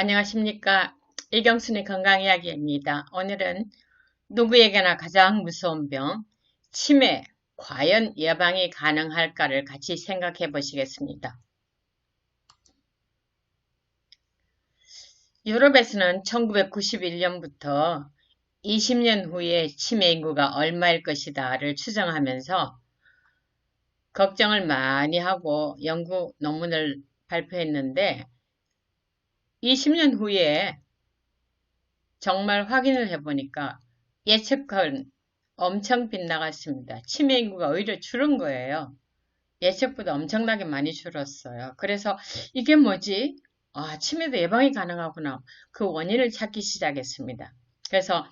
안녕하십니까. 이경순의 건강이야기입니다. 오늘은 누구에게나 가장 무서운 병, 치매, 과연 예방이 가능할까를 같이 생각해 보시겠습니다. 유럽에서는 1991년부터 20년 후에 치매 인구가 얼마일 것이다를 추정하면서 걱정을 많이 하고 연구 논문을 발표했는데 20년 후에 정말 확인을 해보니까 예측은 엄청 빗나갔습니다. 치매 인구가 오히려 줄은 거예요. 예측보다 엄청나게 많이 줄었어요. 그래서 이게 뭐지? 아, 치매도 예방이 가능하구나. 그 원인을 찾기 시작했습니다. 그래서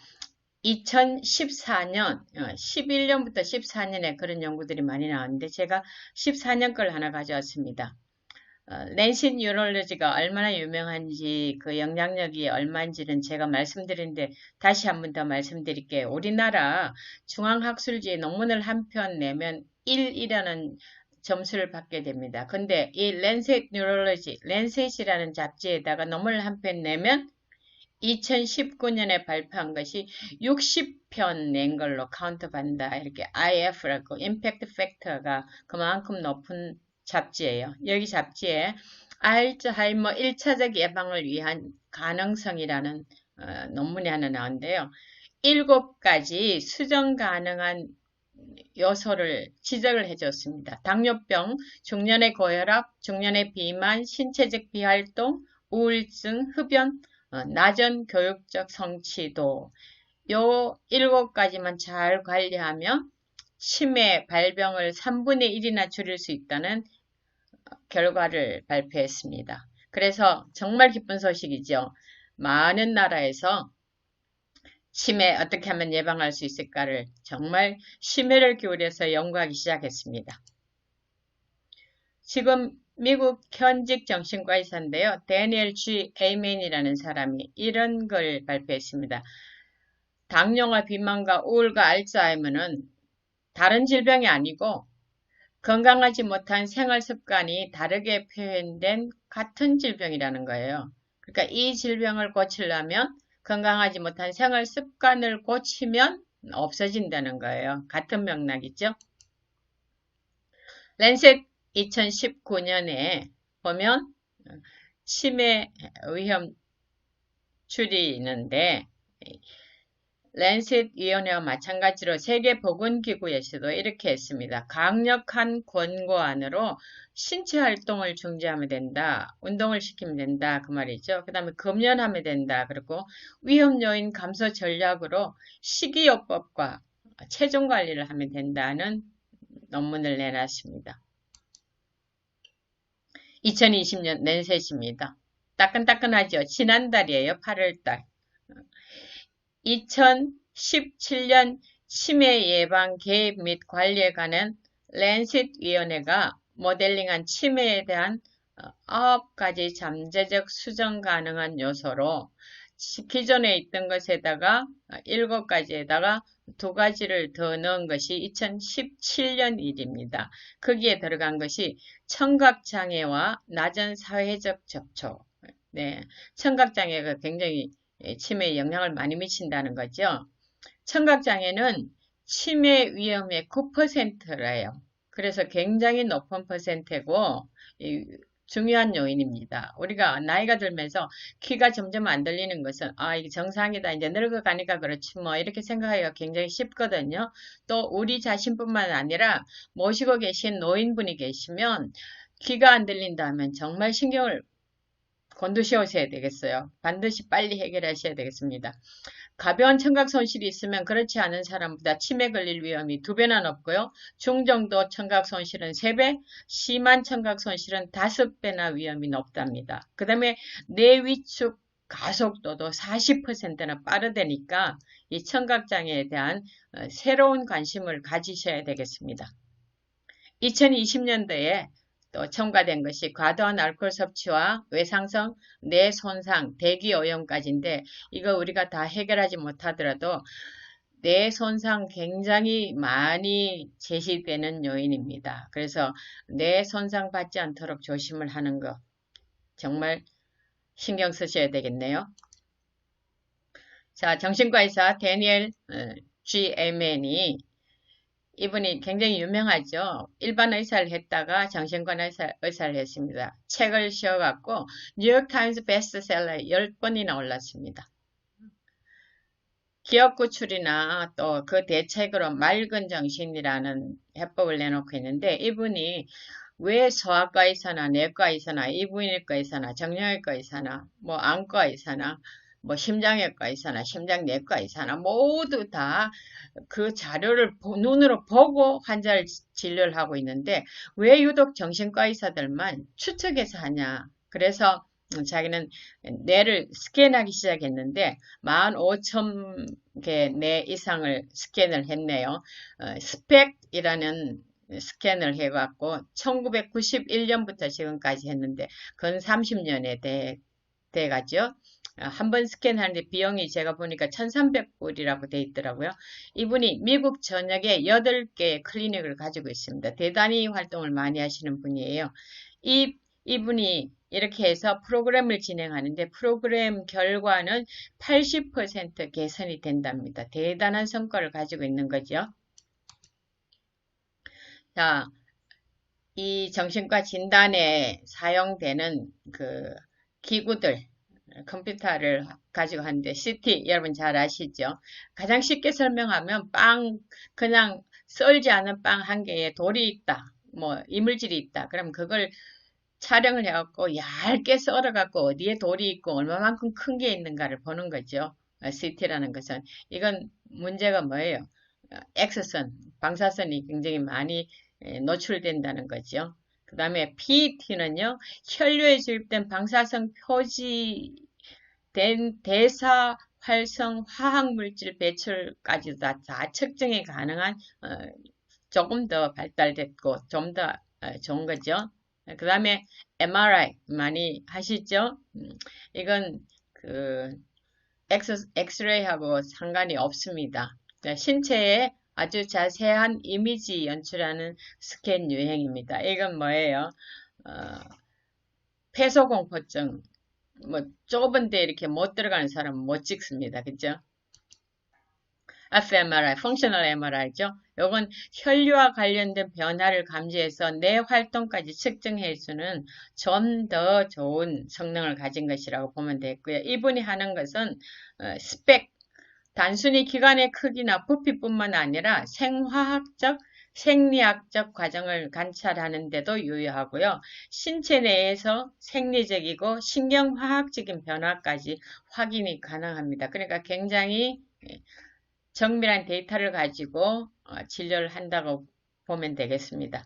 2014년, 11년부터 14년에 그런 연구들이 많이 나왔는데 제가 14년 걸 하나 가져왔습니다. 랜시 뉴럴로지가 얼마나 유명한지 그 영향력이 얼마인지는 제가 말씀드린데 다시 한 번 더 말씀드릴게요. 우리나라 중앙학술지에 논문을 한 편 내면 1이라는 점수를 받게 됩니다. 근데 이 랜셋 뉴럴로지, 랜셋이라는 잡지에다가 논문을 한 편 내면 2019년에 발표한 것이 60편 낸 걸로 카운트 받는다. 이렇게 IF라고 임팩트 팩터가 그만큼 높은 잡지예요. 여기 잡지에 알츠하이머 1차적 예방을 위한 가능성이라는 어, 논문이 하나 나온데요. 일곱 가지 수정 가능한 요소를 지적을 해줬습니다. 당뇨병, 중년의 고혈압, 중년의 비만, 신체적 비활동, 우울증, 흡연, 어, 낮은 교육적 성취도 요 일곱 가지만 잘 관리하면 치매 발병을 3분의 1이나 줄일 수 있다는 결과를 발표했습니다. 그래서 정말 기쁜 소식이죠. 많은 나라에서 치매 어떻게 하면 예방할 수 있을까를 정말 심혈을 기울여서 연구하기 시작했습니다. 지금 미국 현직 정신과 의사인데요. 데니엘 G. 에이맨이라는 사람이 이런 걸 발표했습니다. 당뇨와 비만과 우울과 알츠하이머는 다른 질병이 아니고 건강하지 못한 생활 습관이 다르게 표현된 같은 질병이라는 거예요. 그러니까 이 질병을 고치려면 건강하지 못한 생활 습관을 고치면 없어진다는 거예요. 같은 맥락이죠. 랜셋 2019년에 보면 치매 위험 줄이는데 랜셋 위원회와 마찬가지로 세계보건기구에서도 이렇게 했습니다. 강력한 권고안으로 신체 활동을 중지하면 된다. 운동을 시키면 된다. 그 말이죠. 그 다음에 금연하면 된다. 그리고 위험요인 감소 전략으로 식이요법과 체중 관리를 하면 된다는 논문을 내놨습니다. 2020년 랜셋입니다. 따끈따끈하죠. 지난달이에요. 8월달. 2017년 치매 예방 개입 및 관리에 관한 랜셋 위원회가 모델링한 치매에 대한 9가지 어, 잠재적 수정 가능한 요소로 기존에 있던 것에다가 7가지에다가 2가지를 더 넣은 것이 2017년 일입니다. 거기에 들어간 것이 청각장애와 낮은 사회적 접촉. 네, 청각장애가 굉장히 예, 치매에 영향을 많이 미친다는 거죠. 청각장애는 치매 위험의 9%래요. 그래서 굉장히 높은 퍼센트고 중요한 요인입니다. 우리가 나이가 들면서 귀가 점점 안 들리는 것은 아 이게 정상이다 이제 늙어가니까 그렇지 뭐 이렇게 생각하기가 굉장히 쉽거든요. 또 우리 자신뿐만 아니라 모시고 계신 노인분이 계시면 귀가 안 들린다면 정말 신경을 건드셔오셔야 되겠어요. 반드시 빨리 해결하셔야 되겠습니다. 가벼운 청각 손실이 있으면 그렇지 않은 사람보다 치매 걸릴 위험이 두 배나 높고요. 중정도 청각 손실은 3배, 심한 청각 손실은 5배나 위험이 높답니다. 그 다음에 뇌 위축 가속도도 40%나 빠르다니까 이 청각장애에 대한 어, 새로운 관심을 가지셔야 되겠습니다. 2020년도에 또 첨가된 것이 과도한 알코올 섭취와 외상성 뇌 손상, 대기 오염까지인데 이거 우리가 다 해결하지 못하더라도 뇌 손상 굉장히 많이 제시되는 요인입니다. 그래서 뇌 손상 받지 않도록 조심을 하는 것 정말 신경 쓰셔야 되겠네요. 자, 정신과 의사 데니엘 어, G. 에맨이 이분이 굉장히 유명하죠. 일반 의사를 했다가 정신과 의사, 의사를 했습니다. 책을 씌워갖고 뉴욕타임스 베스트셀러에 10번이나 올랐습니다. 기업 구출이나 또 그 대책으로 맑은 정신이라는 해법을 내놓고 있는데 이분이 왜 소아과 의사나 내과 의사나 이부인외과 의사나 정형외과 의사나 뭐 안과 의사나 뭐 심장외과 의사나 심장내과 의사나 모두 다 그 자료를 눈으로 보고 환자를 진료를 하고 있는데 왜 유독 정신과 의사들만 추측해서 하냐. 그래서 자기는 뇌를 스캔하기 시작했는데 15,000개 뇌 이상을 스캔을 했네요. 어, 스펙이라는 스캔을 해갖고 1991년부터 지금까지 했는데 근 30년에 돼, 돼가죠. 한 번 스캔하는데 비용이 제가 보니까 1300불이라고 돼 있더라고요. 이분이 미국 전역에 8개의 클리닉을 가지고 있습니다. 대단히 활동을 많이 하시는 분이에요. 이, 이분이 이렇게 해서 프로그램을 진행하는데 프로그램 결과는 80% 개선이 된답니다. 대단한 성과를 가지고 있는 거죠. 자, 이 정신과 진단에 사용되는 그 기구들, 컴퓨터를 가지고 하는데 CT 여러분 잘 아시죠? 가장 쉽게 설명하면 빵 그냥 썰지 않은 빵 한 개에 돌이 있다. 뭐 이물질이 있다. 그럼 그걸 촬영을 해갖고 얇게 썰어갖고 어디에 돌이 있고 얼마만큼 큰 게 있는가를 보는 거죠. CT라는 것은 이건 문제가 뭐예요? 엑스선, 방사선이 굉장히 많이 예, 노출된다는 거죠. 그 다음에 PET는요, 혈류에 주입된 방사성 표지된 대사 활성 화학물질 배출까지 다, 다 측정이 가능한 어, 조금 더 발달됐고 좀더 어, 좋은 거죠. 그 다음에 MRI 많이 하시죠? 음, 이건 그 엑스, 엑스레이하고 상관이 없습니다. 신체에 아주 자세한 이미지 연출하는 스캔 유행입니다. 이건 뭐예요? 어, 폐소공포증. 뭐 좁은 데 이렇게 못 들어가는 사람은 못 찍습니다. 그죠? fMRI, 펑셔널 MRI죠. 이건 혈류와 관련된 변화를 감지해서 뇌 활동까지 측정해주는 좀 더 좋은 성능을 가진 것이라고 보면 되고요. 이분이 하는 것은 어, 스펙, 단순히 기관의 크기나 부피뿐만 아니라 생화학적, 생리학적 과정을 관찰하는 데도 유효하고요. 신체 내에서 생리적이고 신경화학적인 변화까지 확인이 가능합니다. 그러니까 굉장히 예, 정밀한 데이터를 가지고 어, 진료를 한다고 보면 되겠습니다.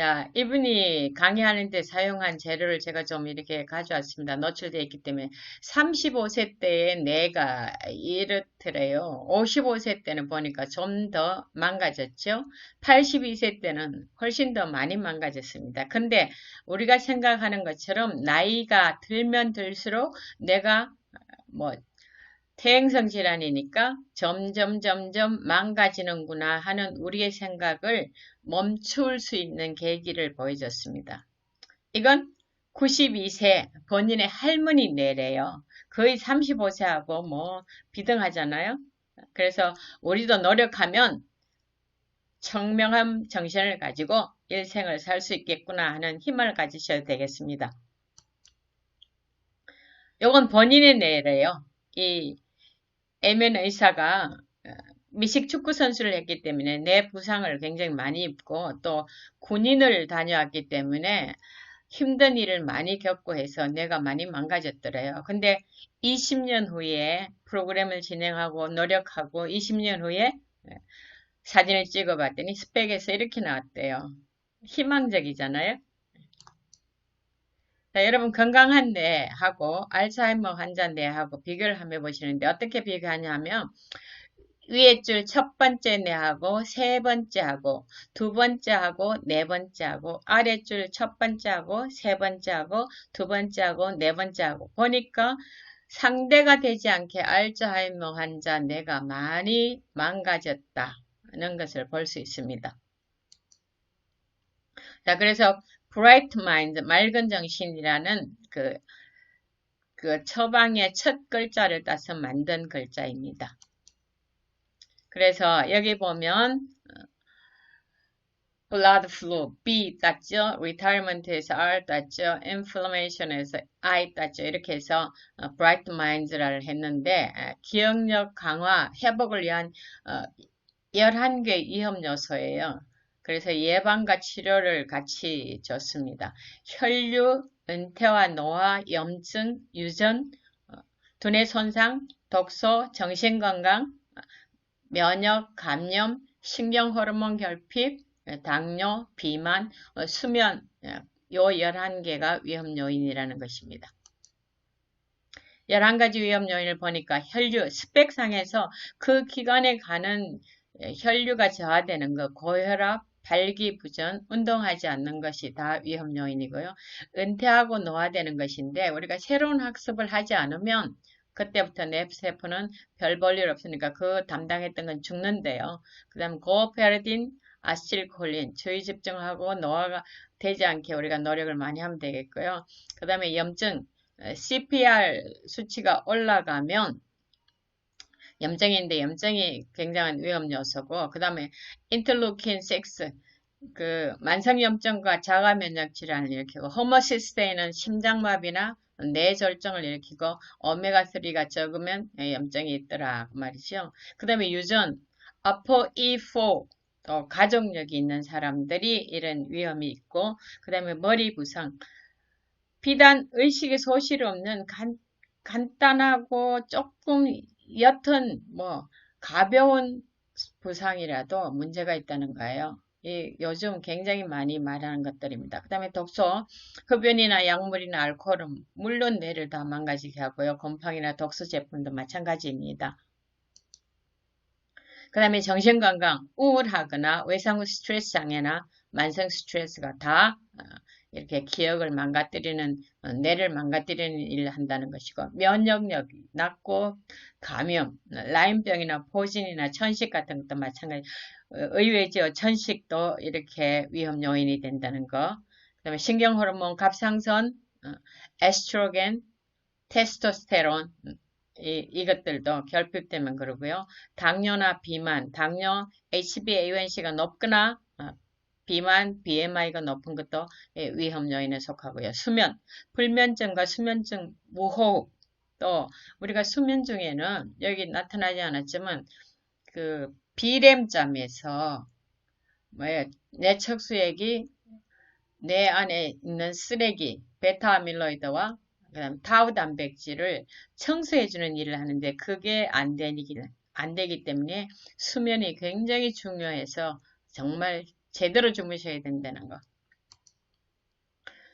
자, 이분이 강의하는데 사용한 재료를 제가 좀 이렇게 가져왔습니다. 노출되어 있기 때문에 35세 때의 뇌가 이렇더래요. 55세 때는 보니까 좀 더 망가졌죠. 82세 때는 훨씬 더 많이 망가졌습니다. 근데 우리가 생각하는 것처럼 나이가 들면 들수록 내가 뭐 퇴행성 질환이니까 점점 점점 망가지는구나 하는 우리의 생각을 멈출 수 있는 계기를 보여줬습니다. 이건 92세 본인의 할머니 뇌래요. 거의 35세하고 뭐 비등하잖아요. 그래서 우리도 노력하면 청명한 정신을 가지고 일생을 살 수 있겠구나 하는 힘을 가지셔야 되겠습니다. 이건 본인의 뇌래요. 이 에멘 의사가 어, 미식 축구 선수를 했기 때문에 내 부상을 굉장히 많이 입고 또 군인을 다녀왔기 때문에 힘든 일을 많이 겪고 해서 내가 많이 망가졌더래요. 근데 20년 후에 프로그램을 진행하고 노력하고 20년 후에 어, 사진을 찍어봤더니 스펙에서 이렇게 나왔대요. 희망적이잖아요. 자, 여러분 건강한 뇌하고 알츠하이머 환자 뇌하고 비교를 한번 해보시는데 어떻게 비교하냐면 위에 줄 첫 번째 뇌하고 세 번째하고 두 번째하고 네 번째하고 아래 줄 첫 번째하고 세 번째하고 두 번째하고 네 번째하고 보니까 상대가 되지 않게 알츠하이머 환자 뇌가 많이 망가졌다는 것을 볼 수 있습니다. 자, 그래서 bright mind, 맑은 정신이라는 그, 그 처방의 첫 글자를 따서 만든 글자입니다. 그래서 여기 보면 blood flow B 땄죠. retirement에서 R 땄죠. inflammation에서 I 땄죠. 이렇게 해서 bright minds를 했는데 기억력 강화, 회복을 위한 11개 위험 요소예요. 그래서 예방과 치료를 같이 줬습니다. 혈류, 은퇴와 노화, 염증, 유전, 두뇌 손상, 독소, 정신건강, 면역, 감염, 신경 호르몬 결핍, 당뇨, 비만, 어, 수면 요 11개가 위험 요인이라는 것입니다. 11가지 위험 요인을 보니까 혈류, 스펙상에서 그 기간에 가는 혈류가 저하되는 것, 고혈압, 발기부전, 운동하지 않는 것이 다 위험 요인이고요. 은퇴하고 노화되는 것인데 우리가 새로운 학습을 하지 않으면 그때부터 뇌세포는 별 볼 일 없으니까 그 담당했던 건 죽는데요. 그 다음 고페르딘, 아실콜린, 주의 집중하고 노화가 되지 않게 우리가 노력을 많이 하면 되겠고요. 그 다음에 염증, CPR 수치가 올라가면 염증인데 염증이 굉장한 위험 요소고 그 다음에 인터루킨 6, 그 만성염증과 자가면역 질환을 일으키고 호모시스테인은 심장마비나 뇌졸중을 일으키고 오메가3가 적으면 염증이 있더라 그 말이죠. 그 다음에 유전 아포E4 또 가족력이 있는 사람들이 이런 위험이 있고 그 다음에 머리 부상 비단 의식의 소실 없는 간, 간단하고 조금 옅은 뭐 가벼운 부상이라도 문제가 있다는 거예요. 이 요즘 굉장히 많이 말하는 것들입니다. 그 다음에 독소, 흡연이나 약물이나 알코올은 물론 뇌를 다 망가지게 하고요. 곰팡이나 독소 제품도 마찬가지입니다. 그 다음에 정신건강, 우울하거나 외상후 스트레스 장애나 만성 스트레스가 다 어, 이렇게 기억을 망가뜨리는 어, 뇌를 망가뜨리는 일을 한다는 것이고 면역력이 낮고 감염, 라임병이나 포진이나 천식 같은 것도 마찬가지 어, 의외죠. 천식도 이렇게 위험 요인이 된다는 거. 그 다음에 신경 호르몬 갑상선, 에스트로겐, 테스토스테론 음, 이, 이것들도 결핍되면 그러고요. 당뇨나 비만, 당뇨, HbA1c가 높거나 어, 비만, BMI가 높은 것도 예, 위험 요인에 속하고요. 수면, 불면증과 수면증, 무호흡, 또 우리가 수면 중에는 여기 나타나지 않았지만 그 비렘잠에서 뭐예요? 뇌척수액이 내 안에 있는 쓰레기, 베타 아밀로이드와 그다음 타우 단백질을 청소해 주는 일을 하는데 그게 안 되기, 안 되기 때문에 수면이 굉장히 중요해서 정말 제대로 주무셔야 된다는 거.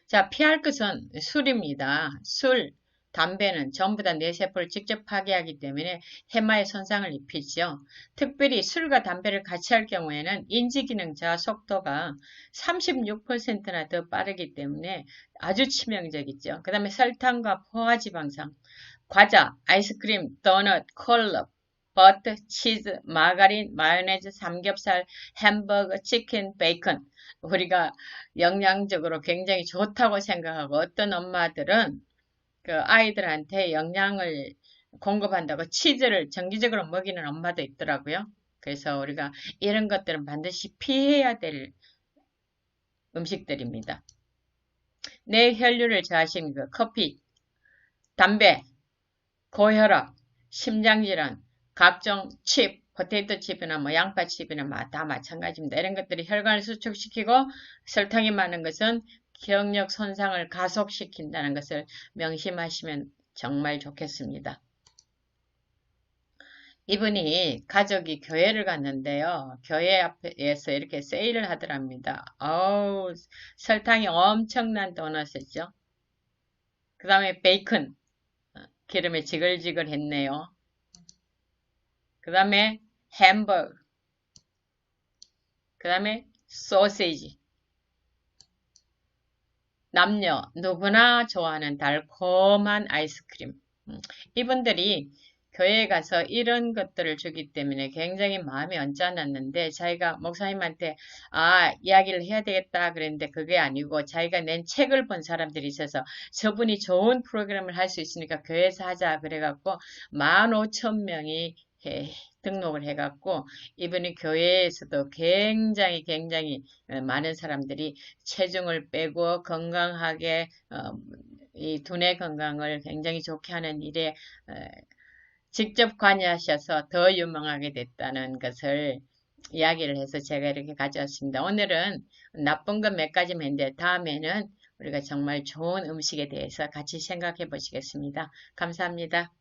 자, 피할 것은 술입니다. 술, 담배는 전부 다 뇌세포를 직접 파괴하기 때문에 해마에 손상을 입히죠. 특별히 술과 담배를 같이 할 경우에는 인지기능 저하 속도가 36%나 더 빠르기 때문에 아주 치명적이죠. 그 다음에 설탕과 포화지방산, 과자, 아이스크림, 도넛, 콜럽, 버터, 치즈, 마가린, 마요네즈, 삼겹살, 햄버거, 치킨, 베이컨 우리가 영양적으로 굉장히 좋다고 생각하고 어떤 엄마들은 그 아이들한테 영양을 공급한다고 치즈를 정기적으로 먹이는 엄마도 있더라고요. 그래서 우리가 이런 것들은 반드시 피해야 될 음식들입니다. 뇌 혈류를 저하시는 그 커피, 담배, 고혈압, 심장질환, 각종 칩, 포테이토 칩이나 뭐 양파 칩이나 뭐다 마찬가지입니다. 이런 것들이 혈관을 수축시키고 설탕이 많은 것은 기억력 손상을 가속시킨다는 것을 명심하시면 정말 좋겠습니다. 이분이 가족이 교회를 갔는데요. 교회 앞에서 이렇게 세일을 하더랍니다. 어우, 설탕이 엄청난 도넛이죠. 그 다음에 베이컨, 기름에 지글지글 했네요. 그 다음에 햄버거, 그 다음에 소세지, 남녀 누구나 좋아하는 달콤한 아이스크림. 음, 이분들이 교회에 가서 이런 것들을 주기 때문에 굉장히 마음이 언짢았는데 자기가 목사님한테 아 이야기를 해야 되겠다. 그랬는데 그게 아니고 자기가 낸 책을 본 사람들이 있어서 저분이 좋은 프로그램을 할 수 있으니까 교회에서 하자 그래갖고 15,000명이 등록을 해갖고 이분이 교회에서도 굉장히 굉장히 어, 많은 사람들이 체중을 빼고 건강하게 어, 이 두뇌 건강을 굉장히 좋게 하는 일에 어, 직접 관여하셔서 더 유명하게 됐다는 것을 이야기를 해서 제가 이렇게 가져왔습니다. 오늘은 나쁜 것 몇 가지만 했는데 다음에는 우리가 정말 좋은 음식에 대해서 같이 생각해 보시겠습니다. 감사합니다.